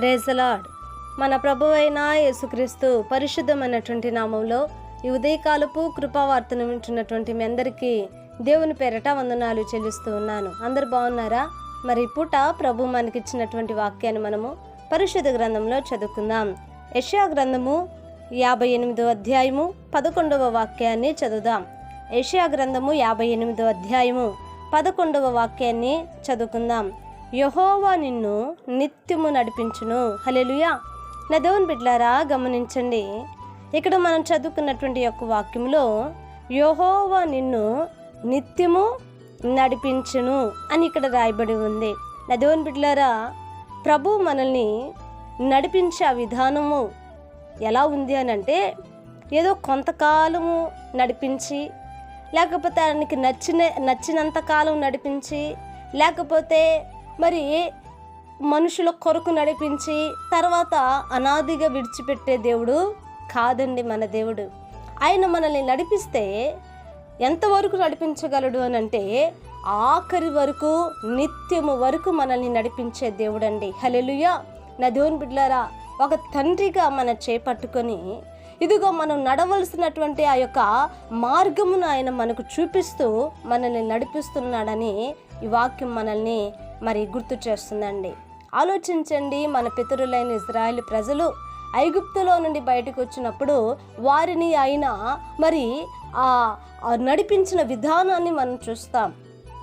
Praise the Lord మన ప్రభువైన యేసుక్రీస్తు పరిశుద్ధమైనటువంటి నామంలో ఈ ఉదయకాలపు కృపావార్తను వింటున్నటువంటి మీ అందరికీ దేవుని పేరట వందనాలు చెల్లిస్తూ ఉన్నాను. అందరు బాగున్నారా? మరి పూట ప్రభు మనకిచ్చినటువంటి వాక్యాన్ని మనము పరిశుద్ధ గ్రంథంలో చదువుకుందాం. యెషయా గ్రంథము యాభై ఎనిమిదో అధ్యాయము పదకొండవ వాక్యాన్ని చదువుదాం. యెషయా గ్రంథము యాభై ఎనిమిదో అధ్యాయము పదకొండవ వాక్యాన్ని చదువుకుందాం. యహోవా నిన్ను నిత్యము నడిపించును. హలెలుయా నా దేవుని బిడ్లారా గమనించండి. ఇక్కడ మనం చదువుకున్నటువంటి యొక్క వాక్యంలో యహోవా నిన్ను నిత్యము నడిపించును అని ఇక్కడ రాయబడి ఉంది. నా దేవుని బిడ్లారా ప్రభు మనల్ని నడిపించే విధానము ఎలా ఉంది అని అంటే ఏదో కొంతకాలము నడిపించి లేకపోతే ఆయనకి నచ్చిన నచ్చినంత కాలం నడిపించి లేకపోతే మరి మనుషుల కొరకు నడిపించి తర్వాత అనాదిగా విడిచిపెట్టే దేవుడు కాదండి మన దేవుడు. ఆయన మనల్ని నడిపిస్తే ఎంతవరకు నడిపించగలడు అని అంటే ఆఖరి వరకు నిత్యము వరకు మనల్ని నడిపించే దేవుడండి. హలెలుయా నా దేవుని బిడ్డలారా ఒక తండ్రిగా మన చేపట్టుకొని ఇదిగో మనం నడవలసినటువంటి ఆ యొక్క మార్గమును ఆయన మనకు చూపిస్తూ మనల్ని నడిపిస్తున్నాడని ఈ వాక్యం మనల్ని మరి గుర్తు చేస్తుందండి. ఆలోచించండి మన పితరులైన ఇజ్రాయెల్ ప్రజలు ఐగుప్తులో నుండి బయటకు వచ్చినప్పుడు వారిని ఆయన మరి ఆ నడిపించిన విధానాన్ని మనం చూస్తాం.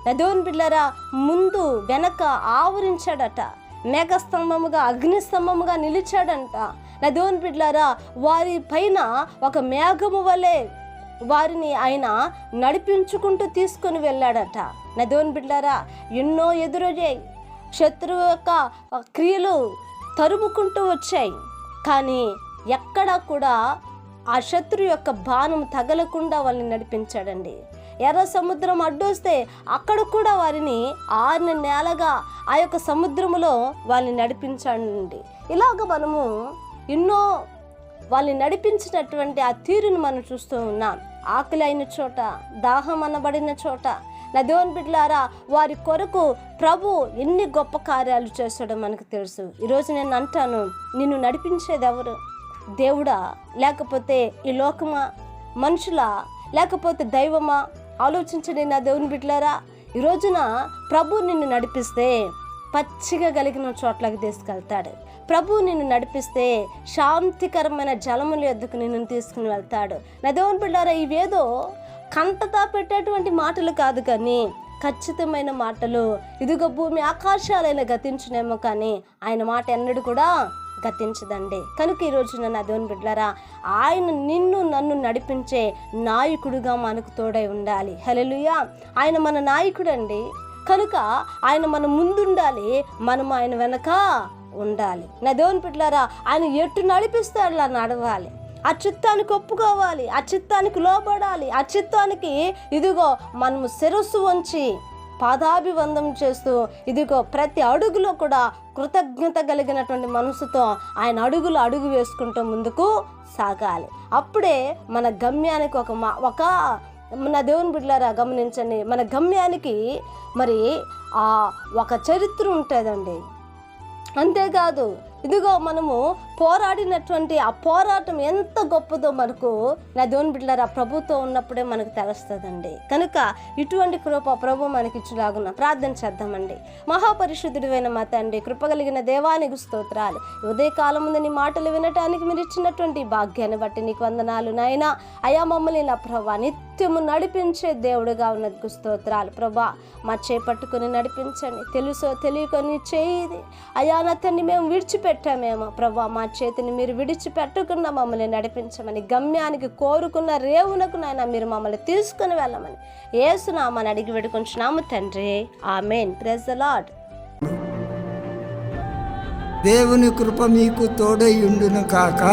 నదోన్ బిళ్ళరా ముందు వెనక ఆవరించాడట. మేఘస్తంభముగా అగ్నిస్తంభముగా నిలిచాడంట. నదోన్ బిడ్లారా వారి పైన ఒక మేఘము వలె వారిని ఆయన నడిపించుకుంటూ తీసుకొని వెళ్ళాడట. నదోన్ బిడ్డారా ఎన్నో ఎదురయ్యాయి. శత్రువు యొక్క క్రియలు తరుముకుంటూ వచ్చాయి. కానీ ఎక్కడా కూడా ఆ శత్రు యొక్క బాణం తగలకుండా వాళ్ళని నడిపించాడండి. ఎర్ర సముద్రం అడ్డొస్తే అక్కడ కూడా వారిని ఆరు నేలగా ఆ యొక్క సముద్రములో వాళ్ళని నడిపించండి ఇలాగ మనము ఎన్నో వాళ్ళని నడిపించినటువంటి ఆ తీరును మనం చూస్తూ ఉన్నాం. ఆకలి అయిన చోట దాహం అనబడిన చోట. నా దేవుని వారి కొరకు ప్రభు ఎన్ని గొప్ప కార్యాలు చేస్తాడో మనకు తెలుసు. ఈరోజు నేను అంటాను నిన్ను నడిపించేది ఎవరు దేవుడా లేకపోతే ఈ లోకమా? మనుషులా? లేకపోతే దైవమా? ఆలోచించండి నా దేవుని బిడ్లారా ఈ రోజున ప్రభు నిన్ను నడిపిస్తే పచ్చిగా కలిగిన చోట్లకి తీసుకెళ్తాడు. ప్రభు నిన్ను నడిపిస్తే శాంతికరమైన జలముల ఎద్దుకు నిన్ను తీసుకుని వెళ్తాడు. నదేవన్ పిల్లారా బిడ్డారా ఇవేదో కంటతా పెట్టేటువంటి మాటలు కాదు కానీ ఖచ్చితమైన మాటలు. ఇదిగో భూమి ఆకాశాలైన గతించునేమో కానీ ఆయన మాట ఎన్నడూ కూడా గతించదండి. కనుక ఈరోజు నన్ను దేవుని బిడ్డలారా ఆయన నిన్ను నన్ను నడిపించే నాయకుడుగా మనకు తోడై ఉండాలి. హలలుయా ఆయన మన నాయకుడండి. కనుక ఆయన మన ముందుండాలి. మనం ఆయన వెనక ఉండాలి. నా దేవుని బిడ్డలారా ఆయన ఎటు నడిపిస్తే అలా నడవాలి. ఆ చిత్తానికి ఒప్పుకోవాలి ఆ చిత్తానికి లోబడాలి ఆ చిత్తానికి ఇదిగో మనము శిరస్సు వంచి పాదాభివందం చేస్తూ ఇదిగో ప్రతి అడుగులో కూడా కృతజ్ఞత కలిగినటువంటి మనసుతో ఆయన అడుగులు అడుగు వేసుకుంటూ ముందుకు సాగాలి. అప్పుడే మన గమ్యానికి ఒక మా ఒక మన దేవుని బిడ్డలారా గమనించండి. మన గమ్యానికి మరి ఆ ఒక చరిత్ర ఉంటుందండి. అంతేకాదు ఇదిగో మనము పోరాడినటువంటి ఆ పోరాటం ఎంత గొప్పదో మనకు నా దేవుని బిడ్డలారా ప్రభుత్వం ఉన్నప్పుడే మనకు తెలుస్తుందండి. కనుక ఇటువంటి కృప ప్రభు మనకిచ్చులాగున్న ప్రార్థన చేద్దామండి. మహాపరిశుద్ధుడివైన మా తండ్రి కృప కలిగిన దేవానికి స్తోత్రాలు. ఉదయ కాలం ముందు నీ మాటలు వినటానికి మీరు ఇచ్చినటువంటి భాగ్యాన్ని బట్టి నీకు వందనాలు నాయనా. అయా మమ్మల్ని ఇలా ప్రభా నిత్యము నడిపించే దేవుడుగా ఉన్నందుకు స్తోత్రాలు. ప్రభా మా చేపట్టుకుని నడిపించండి. తెలుసో తెలియకొని చేయి అయా నా తండ్రి మేము పెట్టామేమో ప్రభా మా చేతిని మీరు విడిచిపెట్టకుండా మమ్మల్ని నడిపించమని గమ్యానికి కోరుకున్న రేవునకు నాయన మీరు మమ్మల్ని తీసుకుని వెళ్ళమని. ఏసునామని అడిగి పెడుకుంటున్నాము తండ్రి. ఆమెన్. ప్రెజ్ లాడ్ దేవుని కృప మీకు తోడై ఉండును కాక.